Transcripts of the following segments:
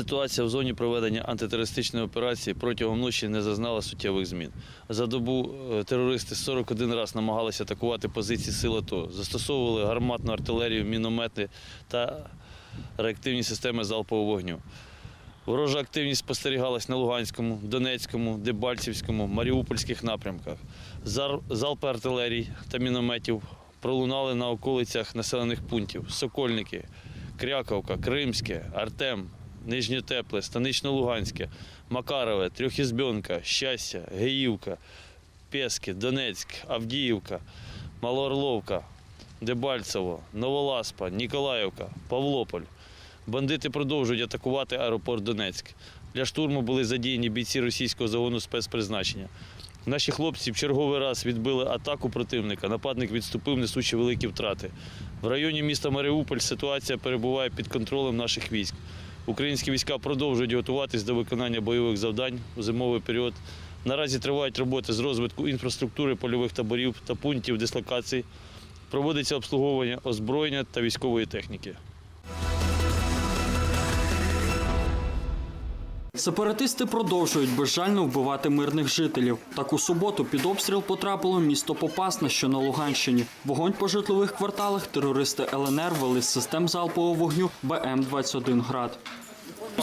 Ситуація в зоні проведення антитерористичної операції протягом ночі не зазнала суттєвих змін. За добу е, терористи 41 раз намагалися атакувати позиції сил АТО, застосовували гарматну артилерію, міномети та реактивні системи залпового вогню. Ворожа активність спостерігалась на Луганському, Донецькому, Дебальцівському, Маріупольських напрямках. Залпи артилерій та мінометів пролунали на околицях населених пунктів Сокольники, Кряковка, Кримське, Артем, Нижньотепле, Станично-Луганське, Макарове, Трьохізбьонка, Щастя, Геївка, Пески, Донецьк, Авдіївка, Малоорловка, Дебальцево, Новоласпа, Ніколаївка, Павлополь. Бандити продовжують атакувати аеропорт Донецьк. Для штурму були задіяні бійці російського загону спецпризначення. Наші хлопці в черговий раз відбили атаку противника. Нападник відступив, несучи великі втрати. В районі міста Маріуполь ситуація перебуває під контролем наших військ. Українські війська продовжують готуватись до виконання бойових завдань у зимовий період. Наразі тривають роботи з розвитку інфраструктури польових таборів та пунктів дислокації. Проводиться обслуговування озброєння та військової техніки. Сепаратисти продовжують безжально вбивати мирних жителів. Так у суботу під обстріл потрапило місто Попасна, що на Луганщині. Вогонь по житлових кварталах терористи ЛНР вели з систем залпового вогню БМ-21 «Град».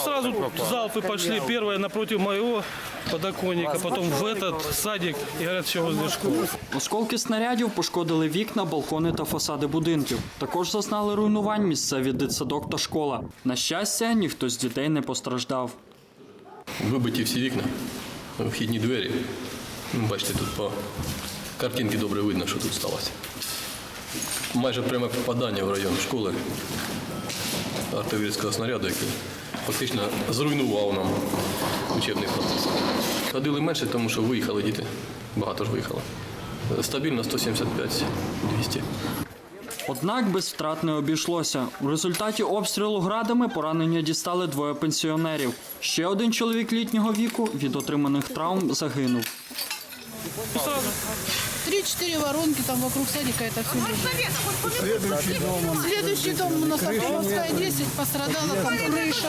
Сразу залпы пошли. Первое напротив моего подоконника, потом в этот садик и говорят, все возле школы. Осколки снарядів пошкодили вікна, балкони та фасади будинків. Також зазнали руйнувань місцеві дитсадок та школа. На щастя, ніхто з дітей не постраждав. Вибиті всі вікна, вхідні двері. Ну, Бачите, тут по картинці добре видно, що тут сталося. Майже пряме попадання в район школи артилерійського снаряду, який фактично зруйнував нам учебний процес. Ходили менше, тому що виїхали діти. Багато ж виїхало. Стабільно 175-200. Однак без втрат не обійшлося. У результаті обстрілу градами поранення дістали двоє пенсіонерів. Ще один чоловік літнього віку від отриманих травм загинув. Три-четыре воронки там вокруг садика это все Следующий дом. Следующий дом у нас Автомобильская 10 пострадала там крыша.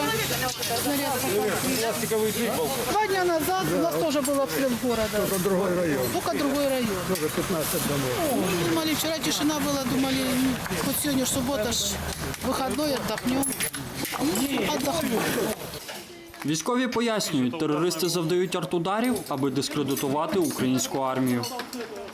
Снаряд попал. Два дня назад у нас тоже был обстрел города. Только другой район. Только другой район. Тоже 15 домов. Мы думали, вчера тишина была, думали, ну, хоть сегодня ж суббота, ж выходной, отдохнем. Ну, отдохнем. Військові пояснюють, терористи завдають артударів, аби дискредитувати українську армію.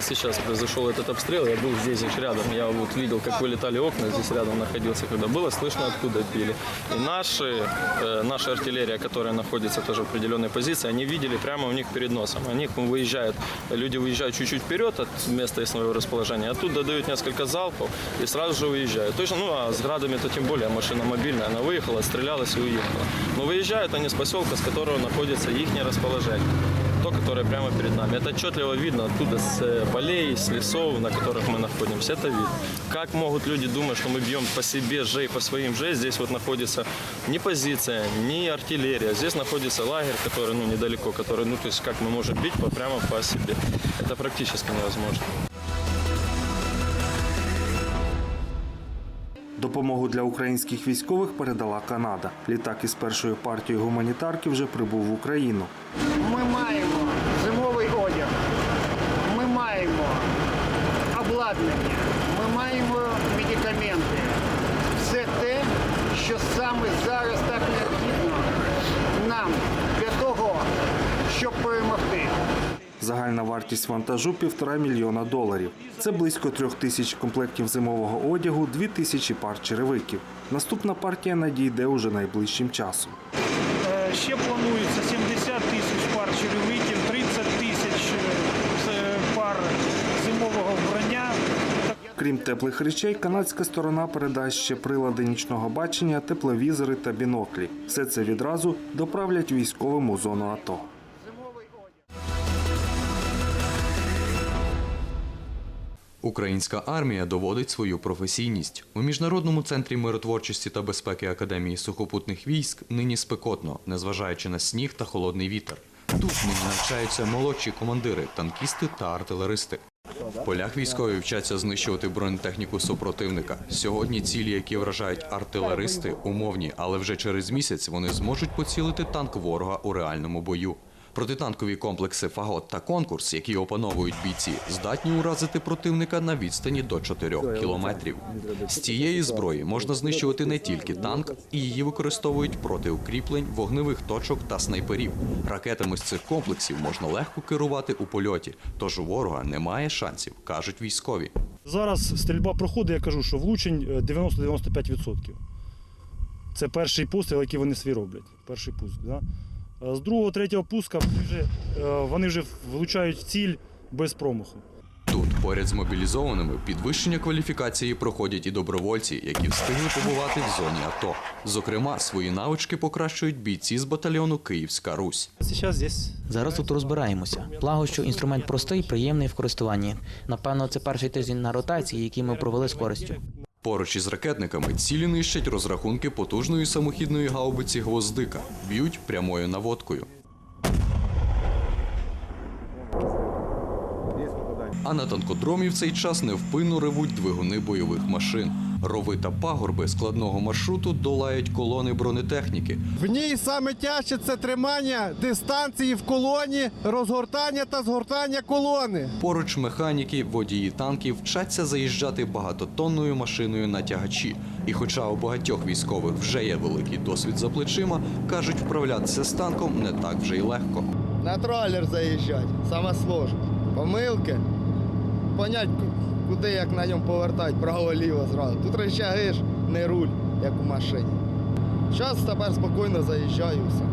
Сейчас произошел этот обстрел, я был здесь же рядом, я вот видел, как вылетали окна, здесь рядом находился, когда было слышно, откуда били. И наши, э, наша артиллерия, которая находится тоже в определенной позиции, они видели прямо у них перед носом. Они выезжают, люди выезжают чуть-чуть вперед от места своего расположения, оттуда дают несколько залпов и сразу же уезжают. Точно, ну а с градами то тем более, машина мобильная, она выехала, стрелялась и уехала. Но выезжают они с поселка, с которого находится их расположение то, которое прямо перед нами. Это отчетливо видно оттуда с э, полей, с лесов, на которых мы находимся. Это видно. Как могут люди думать, что мы бьем по себе же и по своим же? Здесь вот находится ни позиция, ни артиллерия. Здесь находится лагерь, который ну, недалеко, который, ну, то есть как мы можем бить по, прямо по себе. Это практически невозможно. Допомогу для українських військових передала Канада. Літак із першою партією гуманітарки вже прибув в Україну. Ми маємо зимовий одяг, ми маємо обладнання, ми маємо медикаменти. Все те, що саме зараз так необхідно нам для того, щоб перемогти. Загальна вартість вантажу півтора мільйона доларів. Це близько трьох тисяч комплектів зимового одягу, дві тисячі пар черевиків. Наступна партія надійде уже найближчим часом. Е, Ще планується 70 тисяч пар черевиків, 30 тисяч е, пар зимового вбрання. Крім теплих речей, канадська сторона передасть ще прилади нічного бачення, тепловізори та біноклі. Все це відразу доправлять військовим у зону АТО. Українська армія доводить свою професійність у міжнародному центрі миротворчості та безпеки Академії сухопутних військ. Нині спекотно, незважаючи на сніг та холодний вітер. Тут нині навчаються молодші командири, танкісти та артилеристи. полях військові вчаться знищувати бронетехніку супротивника. Сьогодні цілі, які вражають артилеристи, умовні, але вже через місяць вони зможуть поцілити танк ворога у реальному бою. Протитанкові комплекси Фагот та конкурс, які опановують бійці, здатні уразити противника на відстані до 4 кілометрів. З цієї зброї можна знищувати не тільки танк, і її використовують проти укріплень, вогневих точок та снайперів. Ракетами з цих комплексів можна легко керувати у польоті, тож у ворога немає шансів, кажуть військові. Зараз стрільба проходить, я кажу, що влучень е, 90-95%. Це перший постріл, який вони свій роблять. Перший пуск. Да? Е, З другого, третього пуска вже, е, вони вже влучають в ціль без промаху. Тут, поряд з мобілізованими, підвищення кваліфікації проходять і добровольці, які встигли побувати в зоні АТО. Зокрема, свої навички покращують бійці з батальйону Київська Русь. Зараз Зараз тут розбираємося. Благо, що інструмент простий, приємний в користуванні. Напевно, це перший тиждень на ротації, який ми провели з користю. Поруч із ракетниками цілі нищать розрахунки потужної самохідної гаубиці гвоздика, б'ють прямою наводкою. А на танкодромі в цей час невпинно ревуть двигуни бойових машин. Рови та пагорби складного маршруту долають колони бронетехніки. В ній саме тяжче це тримання дистанції в колоні, розгортання та згортання колони. Поруч механіки, водії танків вчаться заїжджати багатотонною машиною на тягачі. І хоча у багатьох військових вже є великий досвід за плечима, кажуть, вправлятися з танком не так вже й легко. На тролер заїжджати, саме сложне. Помилки. Понять, куди як на ньому повертати, право-ліво зразу. Тут рычаги ж, не руль, як у машині. Зараз тепер спокійно заїжджаю все.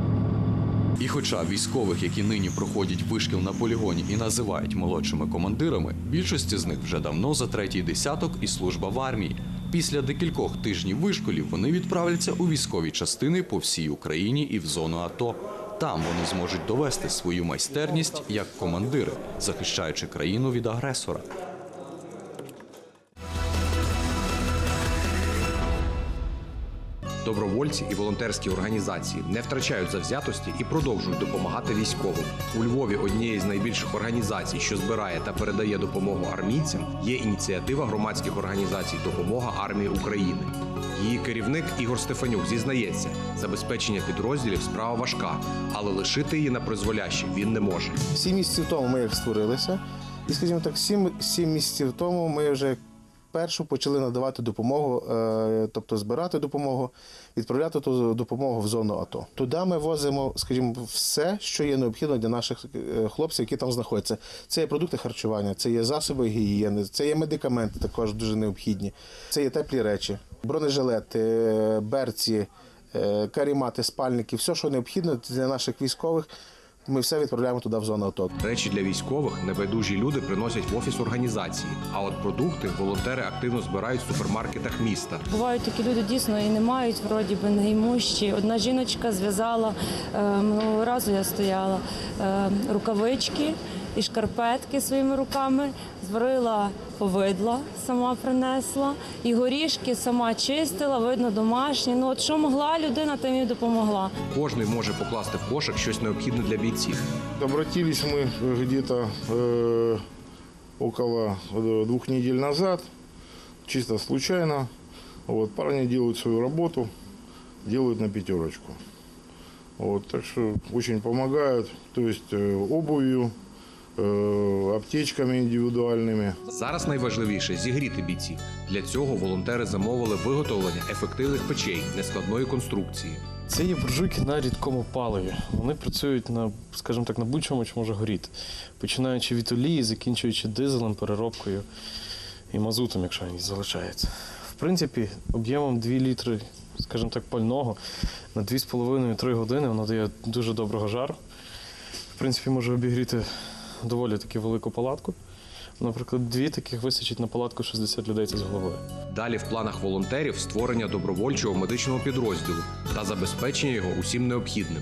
І хоча військових, які нині проходять вишкіл на полігоні і називають молодшими командирами, більшості з них вже давно за третій десяток і служба в армії. Після декількох тижнів вишколів вони відправляться у військові частини по всій Україні і в зону АТО. Там вони зможуть довести свою майстерність як командири, захищаючи країну від агресора. Добровольці і волонтерські організації не втрачають завзятості і продовжують допомагати військовим. У Львові однією з найбільших організацій, що збирає та передає допомогу армійцям, є ініціатива громадських організацій Допомога армії України. Її керівник Ігор Стефанюк зізнається, забезпечення підрозділів справа важка, але лишити її на призволяще він не може. Сім місяців тому ми їх створилися. І, скажімо так, сім, сім місяців тому ми вже першу почали надавати допомогу, е, тобто збирати допомогу, відправляти ту допомогу в зону АТО. Туди ми возимо, скажімо, все, що є необхідно для наших е, хлопців, які там знаходяться. Це є продукти харчування, це є засоби гігієни, це є медикаменти, також дуже необхідні. Це є теплі речі, бронежилети, е, берці, карімати, спальники, все, що необхідно для наших військових. Ми все відправляємо туди в зону АТО. Речі для військових небайдужі люди приносять в офіс організації. А от продукти волонтери активно збирають в супермаркетах міста. Бувають такі люди дійсно і не мають вроді би наймущі. Одна жіночка зв'язала е, минулого разу. Я стояла е, рукавички і шкарпетки своїми руками, зварила повидла, сама принесла, і горішки сама чистила, видно, домашні. Ну от що могла людина, тим і допомогла. Кожний може покласти в кошик щось необхідне для бійців. Обратились мы где-то э, около э, двух недель назад, чисто случайно. Вот, парни делают свою работу, делают на пятерочку. Вот, так что очень помогают, то есть э, обувью, э, аптечками индивидуальными. Зараз найважливіше зігріти бійців. Для цього волонтери замовили виготовлення ефективних печей нескладної конструкції. Це є буржуйки на рідкому паливі. Вони працюють на, скажімо так, на будь-чому, що може горіти. Починаючи від олії, закінчуючи дизелем, переробкою і мазутом, якщо він залишається. В принципі, об'ємом 2 літри, скажімо так, пального на 2,5-3 години воно дає дуже доброго жару. В принципі, може обігріти доволі таки велику палатку. Наприклад, дві таких вистачить на палатку 60 людей це з головою. Далі в планах волонтерів створення добровольчого медичного підрозділу та забезпечення його усім необхідним.